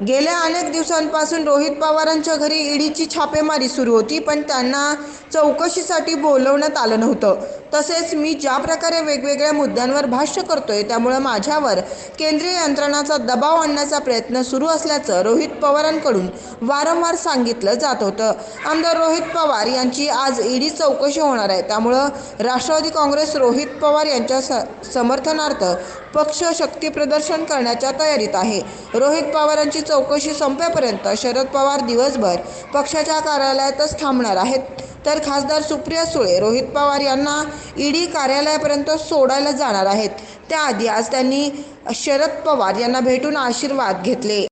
गेल्या अनेक दिवसांपासून रोहित पवारांच्या घरी ईडीची छापेमारी सुरू होती पण त्यांना चौकशीसाठी बोलवण्यात आलं नव्हतं. तसेच मी ज्या प्रकारे वेगवेगळ्या मुद्द्यांवर भाष्य करतोय त्यामुळे माझ्यावर केंद्रीय यंत्रणाचा दबाव आणण्याचा प्रयत्न सुरू असल्याचं रोहित पवारांकडून वारंवार सांगितलं जात होतं. आमदार रोहित पवार यांची आज ईडी चौकशी होणार आहे. त्यामुळं राष्ट्रवादी काँग्रेस रोहित पवार यांच्या स समर्थनार्थ पक्ष शक्ती प्रदर्शन करण्याच्या तयारीत आहे. रोहित पवारांची चौकशी संपेपर्यंत शरद पवार दिवसभर पक्षाच्या कार्यालयातच थांबणार आहेत. तर खासदार सुप्रिया सुळे रोहित पवार यांना ईडी कार्यालयापर्यंत सोडायला जाणार आहेत. त्याआधी आज त्यांनी शरद पवार यांना भेटून आशीर्वाद घेतले.